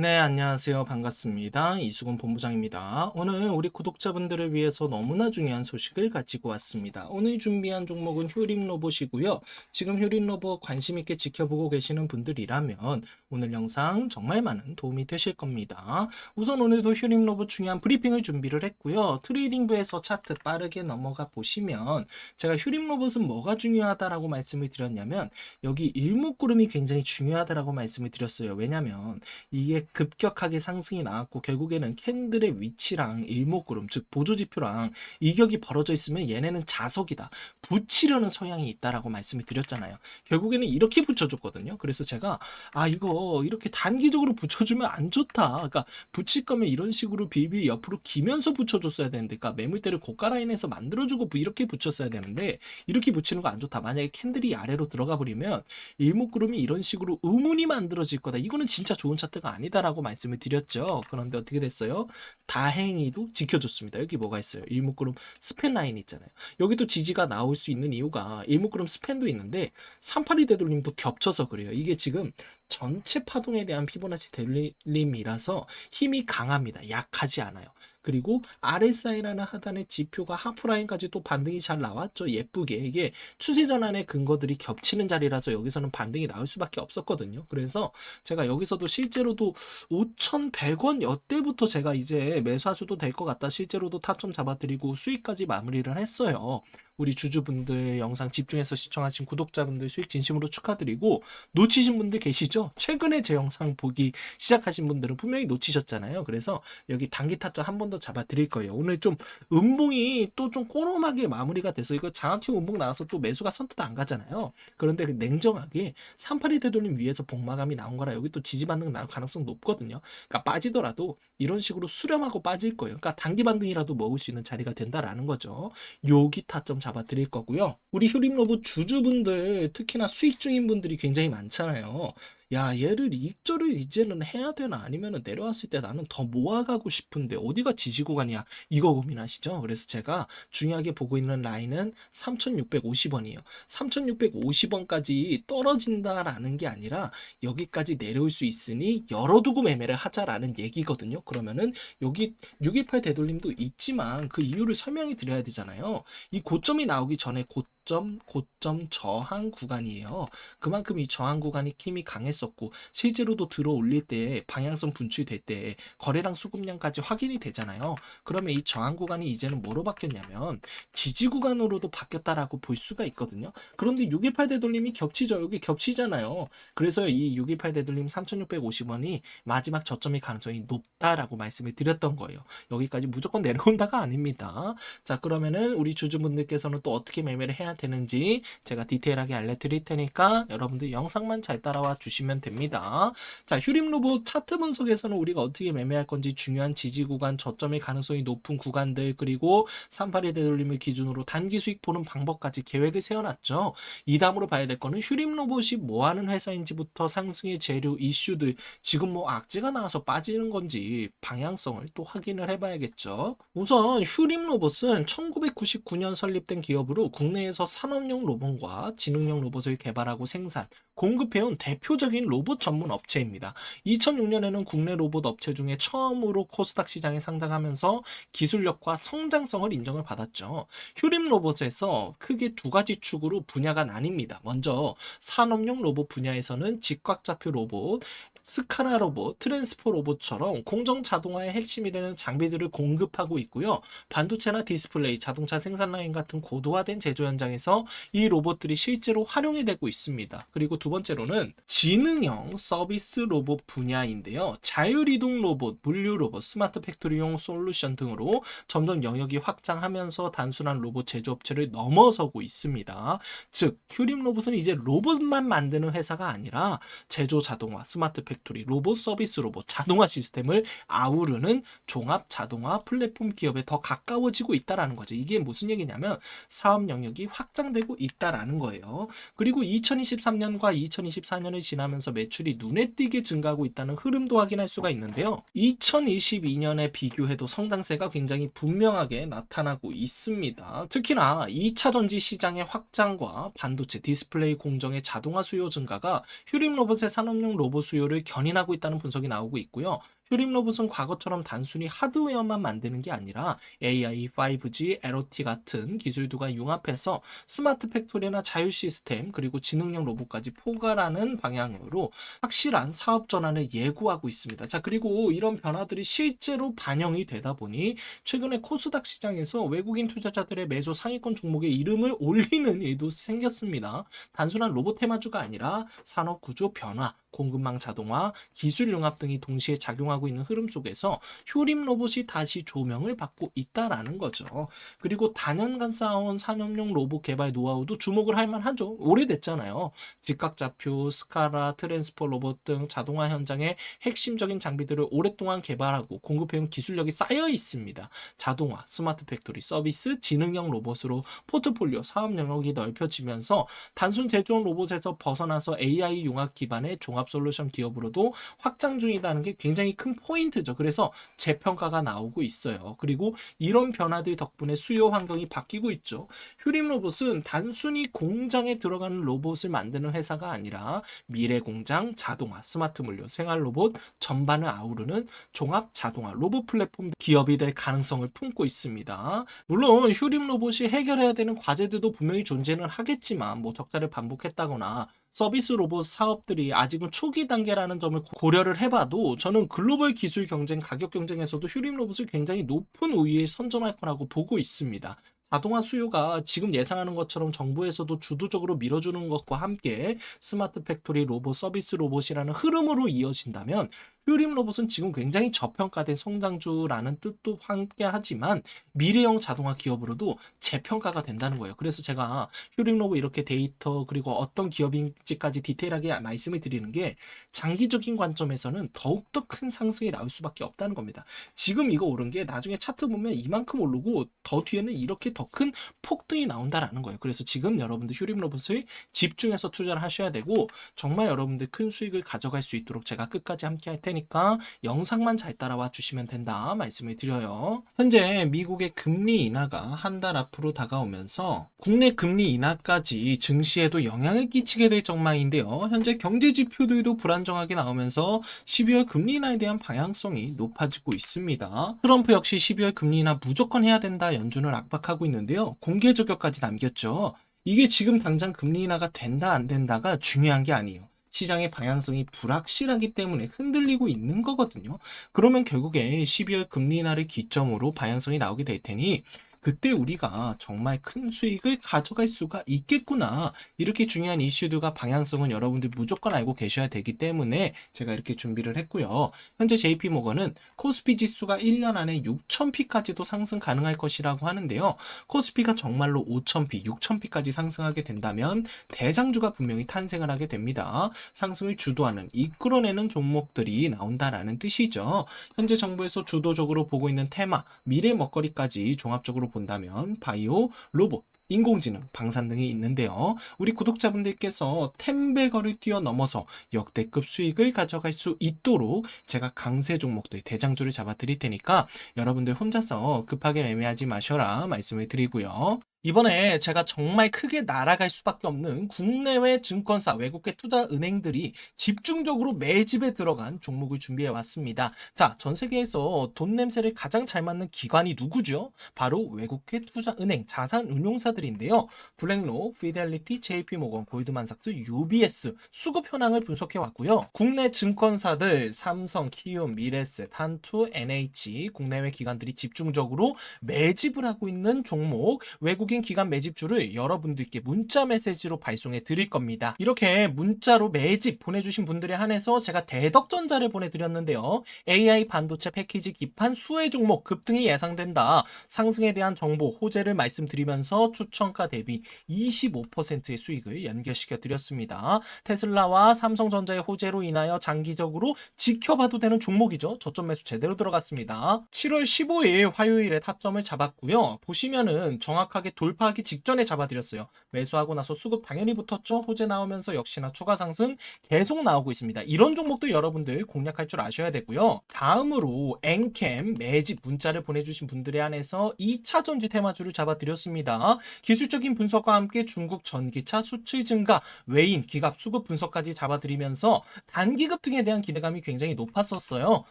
네, 안녕하세요. 반갑습니다. 이수근 본부장입니다. 오늘 우리 구독자분들을 위해서 너무나 중요한 소식을 가지고 왔습니다. 오늘 준비한 종목은 휴림 로봇이고요. 지금 휴림 로봇 관심 있게 지켜보고 계시는 분들이라면 오늘 영상 정말 많은 도움이 되실 겁니다. 우선 오늘도 휴림 로봇 중요한 브리핑을 준비를 했고요. 트레이딩부에서 차트 빠르게 넘어가 보시면 제가 휴림 로봇은 뭐가 중요하다라고 말씀을 드렸냐면 여기 일목구름이 굉장히 중요하다라고 말씀을 드렸어요. 왜냐면 이게 급격하게 상승이 나왔고 결국에는 캔들의 위치랑 일목구름 즉 보조지표랑 이격이 벌어져 있으면 얘네는 자석이다. 붙이려는 성향이 있다라고 말씀을 드렸잖아요. 결국에는 이렇게 붙여줬거든요. 그래서 제가 아 이거 이렇게 단기적으로 붙여주면 안 좋다. 그러니까 붙일 거면 이런 식으로 빌빌 옆으로 기면서 붙여줬어야 되는데 그러니까 매물대를 고가 라인에서 만들어주고 이렇게 붙였어야 되는데 이렇게 붙이는 거 안 좋다. 만약에 캔들이 아래로 들어가 버리면 일목구름이 이런 식으로 의문이 만들어질 거다. 이거는 진짜 좋은 차트가 아니다 라고 말씀을 드렸죠. 그런데 어떻게 됐어요? 다행히도 지켜줬습니다. 여기 뭐가 있어요? 일목구름 스팬 라인 있잖아요. 여기도 지지가 나올 수 있는 이유가 일목구름 스팬도 있는데 38이 되돌림도 겹쳐서 그래요. 이게 지금 전체 파동에 대한 피보나치 되돌림이라서 힘이 강합니다. 약하지 않아요. 그리고 RSI라는 하단의 지표가 하프라인까지 또 반등이 잘 나왔죠. 예쁘게. 이게 추세 전환의 근거들이 겹치는 자리라서 여기서는 반등이 나올 수밖에 없었거든요. 그래서 제가 여기서도 실제로도 5,100원 여때부터 제가 이제 매수하셔도 될 것 같다. 실제로도 타점 잡아드리고 수익까지 마무리를 했어요. 우리 주주분들 영상 집중해서 시청하신 구독자분들 수익 진심으로 축하드리고 놓치신 분들 계시죠? 최근에 제 영상 보기 시작하신 분들은 분명히 놓치셨잖아요. 그래서 여기 단기 타점 한 번 더 잡아 드릴 거예요. 오늘 좀 음봉이 또 좀 꼬롬하게 마무리가 돼서 이거 장학형 음봉 나와서 또 매수가 선뜻 안 가잖아요. 그런데 그 냉정하게 38이 되돌림 위에서 복마감이 나온 거라 여기 또 지지 반등 나올 가능성 높거든요. 그러니까 빠지더라도 이런 식으로 수렴하고 빠질 거예요. 그러니까 단기 반등이라도 먹을 수 있는 자리가 된다라는 거죠. 여기 타점 잡아 드릴 거고요. 우리 휴림 로봇 주주분들 특히나 수익 중인 분들이 굉장히 많잖아요. 야, 얘를 입절을 이제는 해야 되나 아니면은 내려왔을 때 나는 더 모아가고 싶은데 어디가 지지구간이야 이거 고민하시죠? 그래서 제가 중요하게 보고 있는 라인은 3,650원이에요. 3,650원까지 떨어진다라는 게 아니라 여기까지 내려올 수 있으니 열어두고 매매를 하자라는 얘기거든요. 그러면은 여기 618 되돌림도 있지만 그 이유를 설명해 드려야 되잖아요. 이 고점이 나오기 전에 고점, 고점 저항 구간이에요. 그만큼 이 저항 구간이 힘이 강했었고 실제로도 들어 올릴 때 방향성 분출될 때 거래량 수급량까지 확인이 되잖아요. 그러면 이 저항 구간이 이제는 뭐로 바뀌었냐면 지지 구간으로도 바뀌었다라고 볼 수가 있거든요. 그런데 618 되돌림이 겹치죠. 여기 겹치잖아요. 그래서 이 618 되돌림 3,650원이 마지막 저점의 가능성이 높다라고 말씀을 드렸던 거예요. 여기까지 무조건 내려온다가 아닙니다. 자, 그러면은 우리 주주분들께서는 또 어떻게 매매를 해야 되는지 제가 디테일하게 알려드릴 테니까 여러분들 영상만 잘 따라와 주시면 됩니다. 자, 휴림 로봇 차트 분석에서는 우리가 어떻게 매매할 건지 중요한 지지 구간, 저점의 가능성이 높은 구간들 그리고 38의 되돌림을 기준으로 단기 수익 보는 방법까지 계획을 세워놨죠. 이 다음으로 봐야 될 거는 휴림 로봇이 뭐 하는 회사인지부터 상승의 재료 이슈들 지금 뭐 악재가 나와서 빠지는 건지 방향성을 또 확인을 해봐야겠죠. 우선 휴림 로봇은 1999년 설립된 기업으로 국내에서 산업용 로봇과 지능용 로봇을 개발하고 생산, 공급해온 대표적인 로봇 전문 업체입니다. 2006년에는 국내 로봇 업체 중에 처음으로 코스닥 시장에 상장하면서 기술력과 성장성을 인정을 받았죠. 휴림 로봇에서 크게 두 가지 축으로 분야가 나뉩니다. 먼저 산업용 로봇 분야에서는 직각좌표 로봇, 스카라 로봇, 트랜스포 로봇처럼 공정 자동화의 핵심이 되는 장비들을 공급하고 있고요. 반도체나 디스플레이, 자동차 생산 라인 같은 고도화된 제조 현장에서 이 로봇들이 실제로 활용이 되고 있습니다. 그리고 두 번째로는 지능형 서비스 로봇 분야인데요. 자율이동 로봇, 물류 로봇, 스마트 팩토리용 솔루션 등으로 점점 영역이 확장하면서 단순한 로봇 제조업체를 넘어서고 있습니다. 즉, 휴림 로봇은 이제 로봇만 만드는 회사가 아니라 제조 자동화, 스마트 팩토리, 로봇 서비스 로봇, 자동화 시스템을 아우르는 종합 자동화 플랫폼 기업에 더 가까워지고 있다라는 거죠. 이게 무슨 얘기냐면 사업 영역이 확장되고 있다라는 거예요. 그리고 2023년과 2024년을 지나면서 매출이 눈에 띄게 증가하고 있다는 흐름도 확인할 수가 있는데요. 2022년에 비교해도 성장세가 굉장히 분명하게 나타나고 있습니다. 특히나 2차 전지 시장의 확장과 반도체 디스플레이 공정의 자동화 수요 증가가 휴림 로봇의 산업용 로봇 수요를 견인하고 있다는 분석이 나오고 있고요. 휴림 로봇은 과거처럼 단순히 하드웨어만 만드는 게 아니라 AI, 5G, LOT 같은 기술도가 융합해서 스마트 팩토리나 자율 시스템 그리고 지능형 로봇까지 포괄하는 방향으로 확실한 사업 전환을 예고하고 있습니다. 자, 그리고 이런 변화들이 실제로 반영이 되다 보니 최근에 코스닥 시장에서 외국인 투자자들의 매수 상위권 종목의 이름을 올리는 일도 생겼습니다. 단순한 로봇 테마주가 아니라 산업 구조 변화, 공급망 자동화, 기술 융합 등이 동시에 작용하고 있는 흐름 속에서 휴림 로봇이 다시 조명을 받고 있다라는 거죠. 그리고 다년간 쌓아온 산업용 로봇 개발 노하우도 주목을 할 만하죠. 오래됐잖아요. 직각좌표, 스카라, 트랜스포 로봇 등 자동화 현장의 핵심적인 장비들을 오랫동안 개발하고 공급해온 기술력이 쌓여 있습니다. 자동화, 스마트 팩토리, 서비스, 지능형 로봇으로 포트폴리오 사업 영역이 넓혀지면서 단순 제조용 로봇에서 벗어나서 AI 융합 기반의 종합 솔루션 기업으로도 확장 중이다는 게 굉장히 큰 포인트죠. 그래서 재평가가 나오고 있어요. 그리고 이런 변화들 덕분에 수요 환경이 바뀌고 있죠. 휴림 로봇은 단순히 공장에 들어가는 로봇을 만드는 회사가 아니라 미래 공장, 자동화, 스마트 물류, 생활 로봇 전반을 아우르는 종합 자동화 로봇 플랫폼 기업이 될 가능성을 품고 있습니다. 물론 휴림 로봇이 해결해야 되는 과제들도 분명히 존재는 하겠지만 뭐 적자를 반복했다거나 서비스 로봇 사업들이 아직은 초기 단계라는 점을 고려를 해봐도 저는 글로벌 기술 경쟁, 가격 경쟁에서도 휴림 로봇을 굉장히 높은 우위에 선점할 거라고 보고 있습니다. 자동화 수요가 지금 예상하는 것처럼 정부에서도 주도적으로 밀어주는 것과 함께 스마트 팩토리 로봇 서비스 로봇이라는 흐름으로 이어진다면 휴림 로봇은 지금 굉장히 저평가된 성장주라는 뜻도 함께 하지만 미래형 자동화 기업으로도 재평가가 된다는 거예요. 그래서 제가 휴림 로봇 이렇게 데이터 그리고 어떤 기업인지까지 디테일하게 말씀을 드리는 게 장기적인 관점에서는 더욱더 큰 상승이 나올 수밖에 없다는 겁니다. 지금 이거 오른 게 나중에 차트 보면 이만큼 오르고 더 뒤에는 이렇게 더 큰 폭등이 나온다라는 거예요. 그래서 지금 여러분들 휴림 로봇을 집중해서 투자를 하셔야 되고 정말 여러분들 큰 수익을 가져갈 수 있도록 제가 끝까지 함께 할 테니 까 영상만 잘 따라와 주시면 된다 말씀을 드려요. 현재 미국의 금리 인하가 한 달 앞으로 다가오면서 국내 금리 인하까지 증시에도 영향을 끼치게 될 전망인데요. 현재 경제 지표들도 불안정하게 나오면서 12월 금리 인하에 대한 방향성이 높아지고 있습니다. 트럼프 역시 12월 금리 인하 무조건 해야 된다 연준을 압박하고 있는데요. 공개 저격까지 남겼죠. 이게 지금 당장 금리 인하가 된다 안 된다가 중요한 게 아니에요. 시장의 방향성이 불확실하기 때문에 흔들리고 있는 거거든요. 그러면 결국에 12월 금리 인하를 기점으로 방향성이 나오게 될 테니 그때 우리가 정말 큰 수익을 가져갈 수가 있겠구나. 이렇게 중요한 이슈들과 방향성은 여러분들 무조건 알고 계셔야 되기 때문에 제가 이렇게 준비를 했고요. 현재 JP 모건은 코스피 지수가 1년 안에 6,000피까지도 상승 가능할 것이라고 하는데요. 코스피가 정말로 5,000피, 6,000피까지 상승하게 된다면 대장주가 분명히 탄생을 하게 됩니다. 상승을 주도하는 이끌어내는 종목들이 나온다라는 뜻이죠. 현재 정부에서 주도적으로 보고 있는 테마, 미래 먹거리까지 종합적으로 본다면 바이오, 로봇, 인공지능, 방산 등이 있는데요. 우리 구독자분들께서 템베거를 뛰어넘어서 역대급 수익을 가져갈 수 있도록 제가 강세 종목들 대장주를 잡아 드릴 테니까 여러분들 혼자서 급하게 매매하지 마셔라 말씀을 드리고요. 이번에 제가 정말 크게 날아갈 수밖에 없는 국내외 증권사, 외국계 투자 은행들이 집중적으로 매집에 들어간 종목을 준비해 왔습니다. 자, 전 세계에서 돈 냄새를 가장 잘 맡는 기관이 누구죠? 바로 외국계 투자 은행, 자산 운용사들인데요. 블랙록, 피델리티, JP모건, 골드만삭스, UBS 수급 현황을 분석해 왔고요. 국내 증권사들 삼성, 키움, 미래셋, 한투, NH 국내외 기관들이 집중적으로 매집을 하고 있는 종목 외국 외국인 기관 매집주를 여러분들께 문자 메시지로 발송해 드릴 겁니다. 이렇게 문자로 매집 보내주신 분들에 한해서 제가 대덕전자를 보내드렸는데요. AI 반도체 패키지 기판 수혜 종목 급등이 예상된다. 상승에 대한 정보 호재를 말씀드리면서 추천가 대비 25%의 수익을 연결시켜 드렸습니다. 테슬라와 삼성전자의 호재로 인하여 장기적으로 지켜봐도 되는 종목이죠. 저점 매수 제대로 들어갔습니다. 7월 15일 화요일에 타점을 잡았고요. 보시면은 정확하게 돌파하기 직전에 잡아드렸어요. 매수하고 나서 수급 당연히 붙었죠. 호재 나오면서 역시나 추가 상승 계속 나오고 있습니다. 이런 종목도 여러분들 공략할 줄 아셔야 되고요. 다음으로 엔캠 매집 문자를 보내주신 분들에 한해서 2차 전지 테마주를 잡아드렸습니다. 기술적인 분석과 함께 중국 전기차 수출 증가, 외인, 기갑, 수급 분석까지 잡아드리면서 단기급 등에 대한 기대감이 굉장히 높았었어요.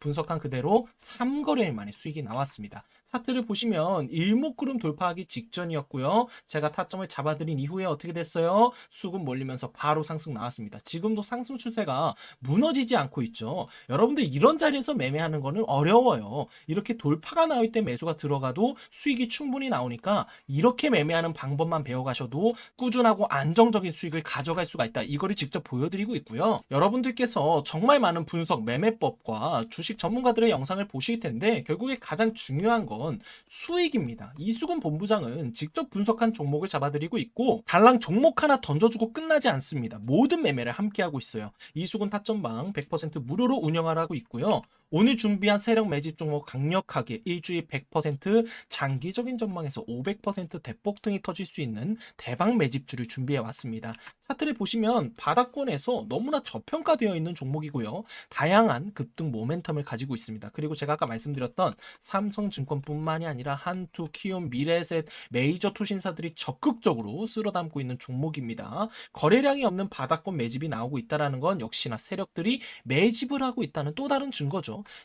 분석한 그대로 3거래일 만에 수익이 나왔습니다. 차트를 보시면 일목구름 돌파하기 직전이었고요. 제가 타점을 잡아드린 이후에 어떻게 됐어요? 수급 몰리면서 바로 상승 나왔습니다. 지금도 상승 추세가 무너지지 않고 있죠. 여러분들 이런 자리에서 매매하는 거는 어려워요. 이렇게 돌파가 나올 때 매수가 들어가도 수익이 충분히 나오니까 이렇게 매매하는 방법만 배워가셔도 꾸준하고 안정적인 수익을 가져갈 수가 있다. 이거를 직접 보여드리고 있고요. 여러분들께서 정말 많은 분석, 매매법과 주식 전문가들의 영상을 보실 텐데 결국에 가장 중요한 건 수익입니다. 이수근 본부장은 직접 분석한 종목을 잡아드리고 있고 달랑 종목 하나 던져주고 끝나지 않습니다. 모든 매매를 함께하고 있어요. 이수근 타점방 100% 무료로 운영하라고 있고요. 오늘 준비한 세력 매집 종목 강력하게 일주일 100% 장기적인 전망에서 500% 대폭등이 터질 수 있는 대박 매집주를 준비해 왔습니다. 차트를 보시면 바닥권에서 너무나 저평가되어 있는 종목이고요. 다양한 급등 모멘텀을 가지고 있습니다. 그리고 제가 아까 말씀드렸던 삼성증권뿐만이 아니라 한투, 키움, 미래셋, 메이저 투신사들이 적극적으로 쓸어담고 있는 종목입니다. 거래량이 없는 바닥권 매집이 나오고 있다는 건 역시나 세력들이 매집을 하고 있다는 또 다른 증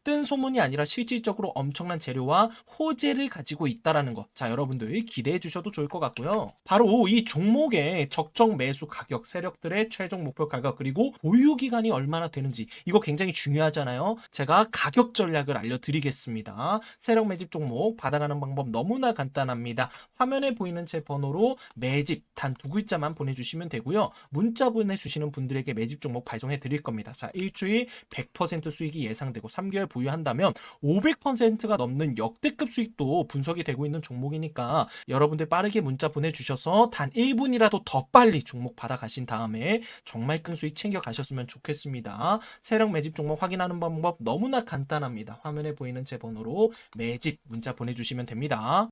뜬 소문이 아니라 실질적으로 엄청난 재료와 호재를 가지고 있다라는 것. 자, 여러분들 기대해 주셔도 좋을 것 같고요. 바로 이 종목의 적정 매수 가격, 세력들의 최종 목표 가격, 그리고 보유 기간이 얼마나 되는지 이거 굉장히 중요하잖아요. 제가 가격 전략을 알려드리겠습니다. 세력 매집 종목 받아가는 방법 너무나 간단합니다. 화면에 보이는 제 번호로 매집 단 두 글자만 보내주시면 되고요. 문자 보내주시는 분들에게 매집 종목 발송해 드릴 겁니다. 자, 일주일 100% 수익이 예상되고 3개월 보유한다면 500%가 넘는 역대급 수익도 분석이 되고 있는 종목이니까 여러분들 빠르게 문자 보내주셔서 단 1분이라도 더 빨리 종목 받아가신 다음에 정말 큰 수익 챙겨 가셨으면 좋겠습니다. 세력 매집 종목 확인하는 방법 너무나 간단합니다. 화면에 보이는 제 번호로 매집 문자 보내주시면 됩니다.